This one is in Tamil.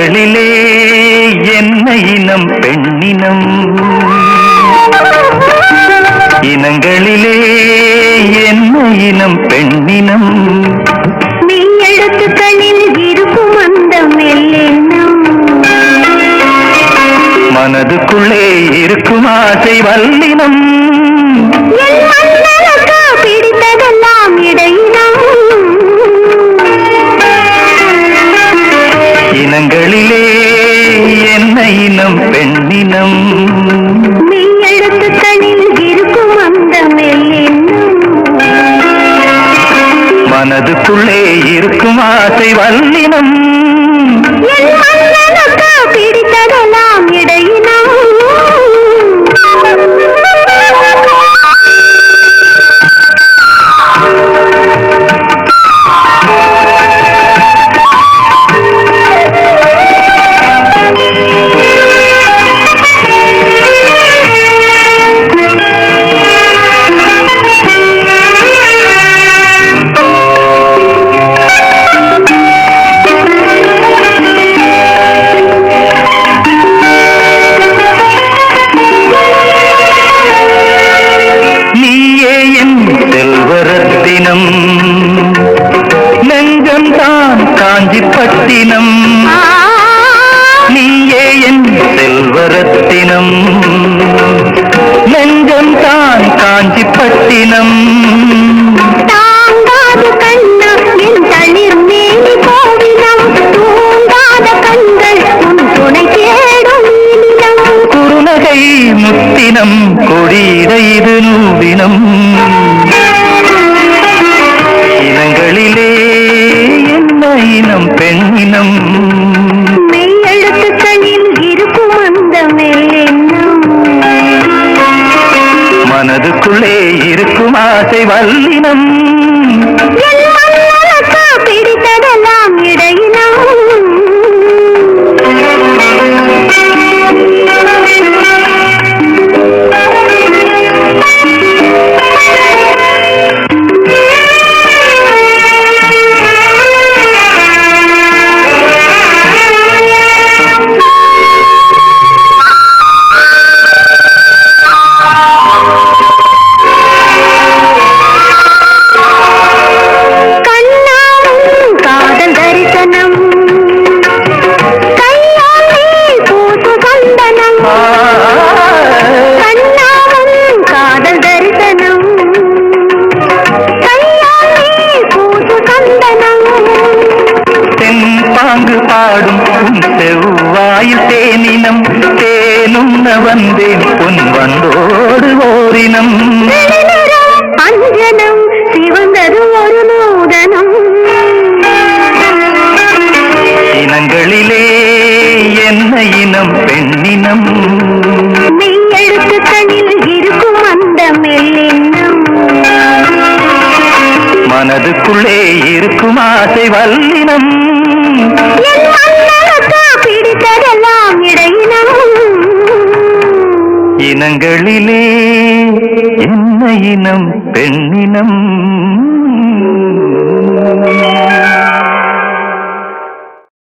கண்களிலே என்ன இனம் பெண்ணினம். இனங்களிலே என்ன இனம் பெண்ணினம். நீ எழுத்துக்களில் இருக்கும் அந்த மெல்லினம் மனதுக்குள்ளே இருக்கும் ஆசை வல்லினம். இனம் பெண்ணினம் நீ எழுத்துக்களில் இருக்கும் அந்த மனதுக்குள்ளே இருக்கும் ஆசை வல்லினம். கோவிலம். தூங்காத கண்கள் உன் துணை தேடும் இனிலம் குறுநகை முத்தினம் கொடியிட இது நூவினம். மனதுக்குள்ளே இருக்கும் ஆசை வல்லினம். பாங்கு பாடும் உன் செவ்வாயில் தேனினம் தேனும் வந்தேன் பொன் வந்தோடு ஓரினம். அஞ்சனம் சிவந்தது ஒரு நூதனம். இனங்களிலே என்ன இனம் பெண்ணினம்? மெய் எழுத்துக்களில் இருக்கும் அந்த மெல்லெண்ணம் மனதுக்குள்ளே இருக்கும் ஆசை வல்லினம். பிடித்ததெல்லாம் இடையினம். இனங்களிலே என்ன இனம் பெண்ணினம்?